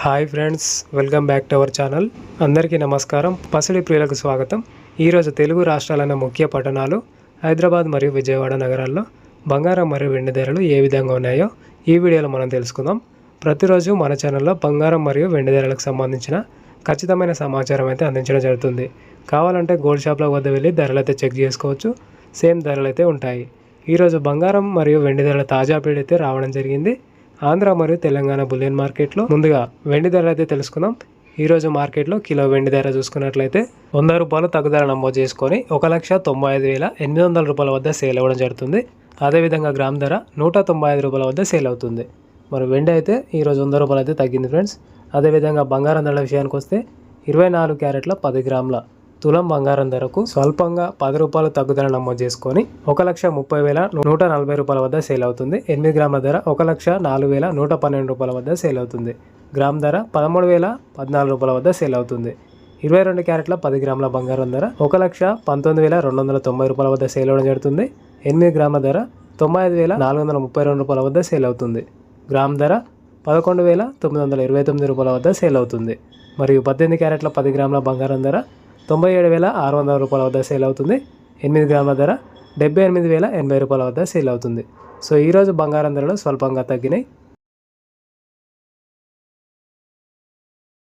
Hi friends welcome back to our channel. అందరికీ నమస్కారం. పసిడి ప్రియులకు స్వాగతం. ఈరోజు తెలుగు రాష్ట్రాలైన ముఖ్య పట్టణాలు హైదరాబాద్ మరియు విజయవాడ నగరాల్లో బంగారం మరియు వెండి ధరలు ఏ విధంగా ఉన్నాయో ఈ వీడియోలో మనం తెలుసుకుందాం. ప్రతిరోజు మన ఛానల్లో బంగారం మరియు వెండి ధరలకు సంబంధించిన ఖచ్చితమైన సమాచారం అయితే అందించడం జరుగుతుంది. కావాలంటే గోల్డ్ షాప్ల వద్ద వెళ్ళి ధరలు అయితే చెక్ చేసుకోవచ్చు. సేమ్ ధరలు అయితే ఉంటాయి. ఈరోజు బంగారం మరియు వెండి ధరల తాజా అప్డేట్ అయితే రావడం జరిగింది. ఆంధ్ర మరియు తెలంగాణ బులియన్ మార్కెట్లో ముందుగా వెండి ధర అయితే తెలుసుకుందాం. ఈరోజు మార్కెట్లో కిలో వెండి ధర చూసుకున్నట్లయితే వంద రూపాయలు తగ్గుదల నమోదు చేసుకొని ఒక లక్ష తొంభై ఐదు వేల ఎనిమిది వందల రూపాయల వద్ద సేల్ అవ్వడం జరుగుతుంది. అదేవిధంగా గ్రామ్ ధర నూట తొంభై ఐదు రూపాయల వద్ద సేల్ అవుతుంది. మరి వెండి అయితే ఈరోజు వంద రూపాయలు అయితే తగ్గింది ఫ్రెండ్స్. అదేవిధంగా బంగారం ధరల విషయానికి వస్తే ఇరవై నాలుగు క్యారెట్ల పది గ్రాముల తులం బంగారం ధరకు స్వల్పంగా పది రూపాయలు తగ్గుదల నమోదు చేసుకొని ఒక లక్ష ముప్పై వేల నూట నలభై రూపాయల వద్ద సేల్ అవుతుంది. ఎనిమిది గ్రాముల ధర ఒక లక్ష నాలుగు వేల నూట పన్నెండు రూపాయల వద్ద సేల్ అవుతుంది. గ్రామ్ ధర పదమూడు వేల పద్నాలుగు రూపాయల వద్ద సేల్ అవుతుంది. ఇరవై రెండు క్యారెట్ల పది గ్రాముల బంగారం ధర ఒక లక్ష పంతొమ్మిది వేల రెండు వందల తొంభై రూపాయల వద్ద సేల్ అవ్వడం జరుగుతుంది. ఎనిమిది గ్రాముల ధర తొంభై ఐదు వేల నాలుగు వందల ముప్పై రెండు రూపాయల వద్ద సేల్ అవుతుంది. గ్రామ్ ధర పదకొండు వేల తొమ్మిది వందల ఇరవై తొమ్మిది రూపాయల వద్ద సేల్ అవుతుంది. మరియు పద్దెనిమిది క్యారెట్ల పది గ్రాముల బంగారం ధర తొంభై ఏడు వేల ఆరు వందల రూపాయల వద్ద సేల్ అవుతుంది. ఎనిమిది గ్రాముల ధర డెబ్బై ఎనిమిది వేల ఎనభై రూపాయల వద్ద సేల్ అవుతుంది. సో ఈరోజు బంగారం ధరలు స్వల్పంగా తగ్గినాయి.